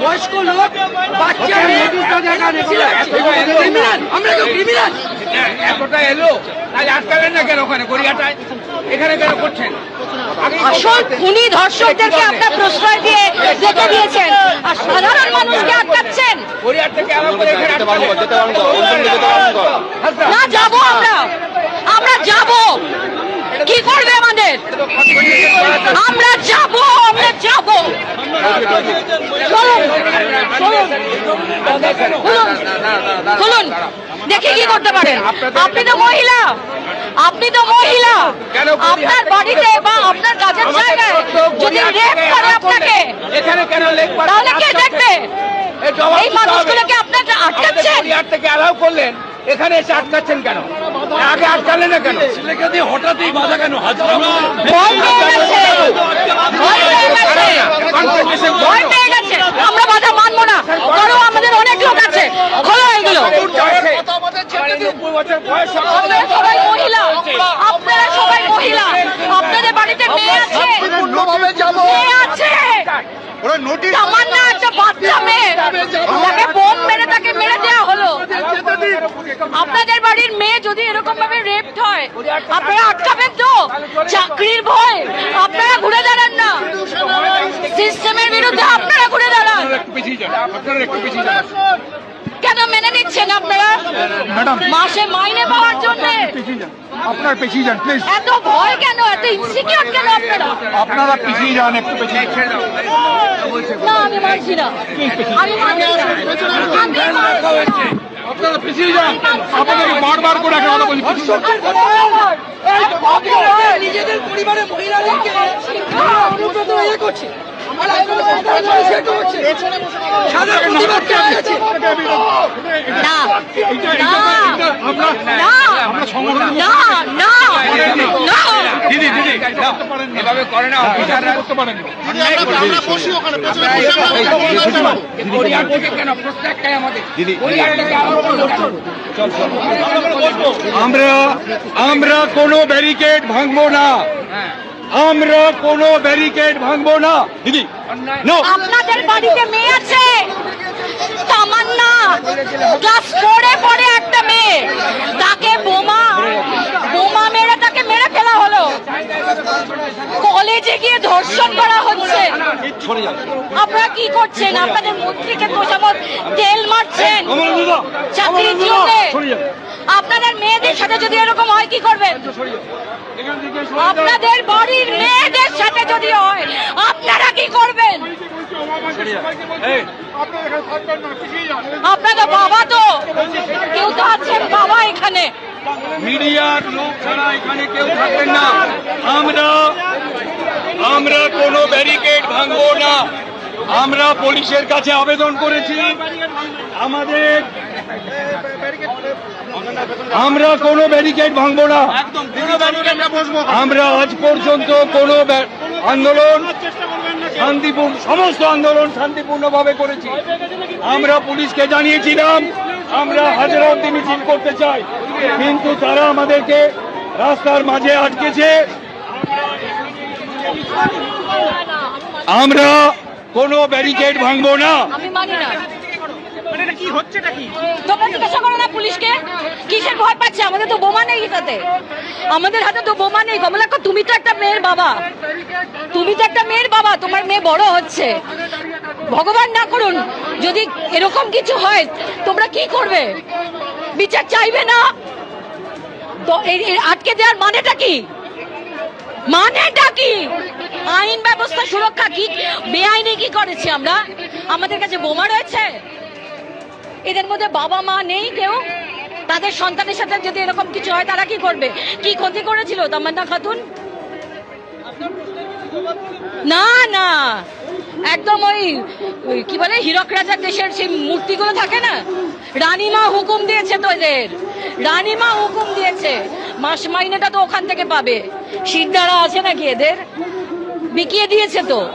বয়স্ক লোক বাচ্চা আমরা কেউ ক্রিমিনাল এতটা এলো তাহলে আটকালেন না কেন ওখানে? গড়িয়াটায়? এখানে কেন করছেন? আসল। খুনি ধর্ষকদেরকে আপনার প্রশ্রয় দিয়ে যেতে দিয়েছেন। আর সাধারণ মানুষকে আটকাচ্ছেন। না যাব আমরা। আমরা যাব। কি করবে আমাদের? আমরা যাব আমরা যাব। কি করতে পারেন আপনি তো মহিলা। আপনি তো মহিলা। আপনার বাড়িতে বা আপনার কাজের জায়গায় যদি রেপ করে আপনাকে এখানে কেন তাহলে কে দেখবে? এই মানুষগুলোকে আপনারা আটকাচ্ছেন? থেকে অ্যালাউ করলেন এখানে এসে আটকাচ্ছেন কেন? আগে আটকালেন না কেন? ছেলেকে দিয়ে হঠাৎই বাধা কেন? হাজরা ভয় পেয়ে গেছে ভয় পেয়ে গেছে ভয় পেয়ে গেছে আমরা বাধা মানবো না করো আমাদের অনেক লোক আছে খোলো এগুলো নব্বই বছর বয়স আপনারা সবাই মহিলা। আপনারা সবাই মহিলা। আপনাদের বাড়িতে মেয়ে আছে? মেয়ে আছে? তামান্না একটা বাচ্চা মেয়ে। তাকে বোম মেরে তাকে মেরে দেওয়া হলো। আপনাদের বাড়ির মেয়ে যদি এরকম ভাবে রেপড হয় আপনারা আটকাবেন তো? চাকরির ভয়। আপনারা ঘুরে দাঁড়ান না। সিস্টেমের বিরুদ্ধে আপনারা ঘুরে দাঁড়ান। একটু পিছিয়ে যান। আপনারা একটু পিছিয়ে যান। কেন নিচ্ছেন আপনারা মাসে মাইনে পাওয়ার জন্য। আপনার পিছিয়ে যান প্লিজ এত ভয় কেন এত ইনসিকিউর কেন আপনারা? আপনারা পিছিয়ে যান একটু পিছিয়ে না আমি মানছি না। আমি মানছি না। আমি মানছি না। আপনারা পিছিয়ে যান। আপনাদেরকে বারবার করে একটা কথা বলি নিজেদের পরিবারের মহিলাদেরকে অনুব্রত ইয়ে করছে। আমরা আমরা কোনো ব্যারিকেড ভাঙবো না। আমরা কোনো ব্যারিকেড ভাঙবো না। দিদি আপনাদের বাড়িতে মেয়ে আছে। তামান্না। ক্লাস ফোরে পড়ে একটা মেয়ে। তাকে বোমা বোমা মেরে তাকে মেরে ফেলা হলো। কলেজে গিয়ে ধর্ষণ করা হচ্ছে। আপনারা কি করছেন? আপনাদের মন্ত্রীকে তোষামত তেল মারছেন চাকরির জন্যে আপনাদের মেয়েদের সাথে যদি এরকম হয়, কি করবেন। আপনাদের বাড়ির মেয়েদের সাথে যদি হয়, আপনারা কি করবেন? আপনাদের বাবা তো কেউ তো আছেন বাবা এখানে। মিডিয়ার লোক ছাড়া এখানে কেউ থাকবেন না। আমরা আমরা কোনো ব্যারিকেড ভাঙবো না। আমরা পুলিশের কাছে আবেদন করেছি। আমাদের আমরা কোনো ব্যারিকেড ভাঙবো না। আমরা আজ পর্যন্ত কোনো ব্যা- আন্দোলন শান্তিপূর্ণ, সমস্ত আন্দোলন শান্তিপূর্ণভাবে করেছি। আমরা পুলিশকে জানিয়েছিলাম, আমরা হাজার অব্দি মিছিল করতে চাই। কিন্তু তারা আমাদেরকে রাস্তার মাঝে আটকেছে। আমরা কোনো ব্যারিকেড ভাঙবো না। মানি জিজ্ঞাসা করো না পুলিশকে। কিসের ভয় পাচ্ছে? আমাদের তো বোমা নেই আমাদের হাতে তো বোমা নেই। তুমি তো একটা মেয়ের বাবা। তুমি তো একটা মেয়ের বাবা। তোমার মেয়ে বড় হচ্ছে। ভগবান না করুন। যদি এরকম কিছু হয়, তোমরা কি করবে? বিচার চাইবে না? তো আটকে দেওয়ার মানেটা কি? মানেটা কি? আইন ব্যবস্থা সুরক্ষা কি বেআইনি কি করেছি আমরা? আমাদের কাছে বোমা রয়েছে? এদের মধ্যে বাবা মা নেই কেউ। তাদের সন্তানের সাথে যদি এরকম কিছু হয়, তারা কি করবে? কি ক্ষতি করেছিল, তামান্না খাতুন? না না। একদম ওই কি বলে, হীরক রাজার দেশের সেই মূর্তিগুলো থাকে না? রানীমা হুকুম দিয়েছে তো এদের। রানীমা হুকুম দিয়েছে। মাস মাইনেটা তো ওখান থেকে পাবে। সিদ্ধারা আছে নাকি এদের? বিকিয়ে দিয়েছে তো।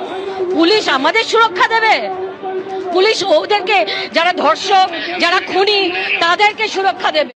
পুলিশ আমাদের সুরক্ষা দেবে। পুলিশ ওদেরকে যারা ধর্ষক যারা খুনি তাদেরকে সুরক্ষা দেবে।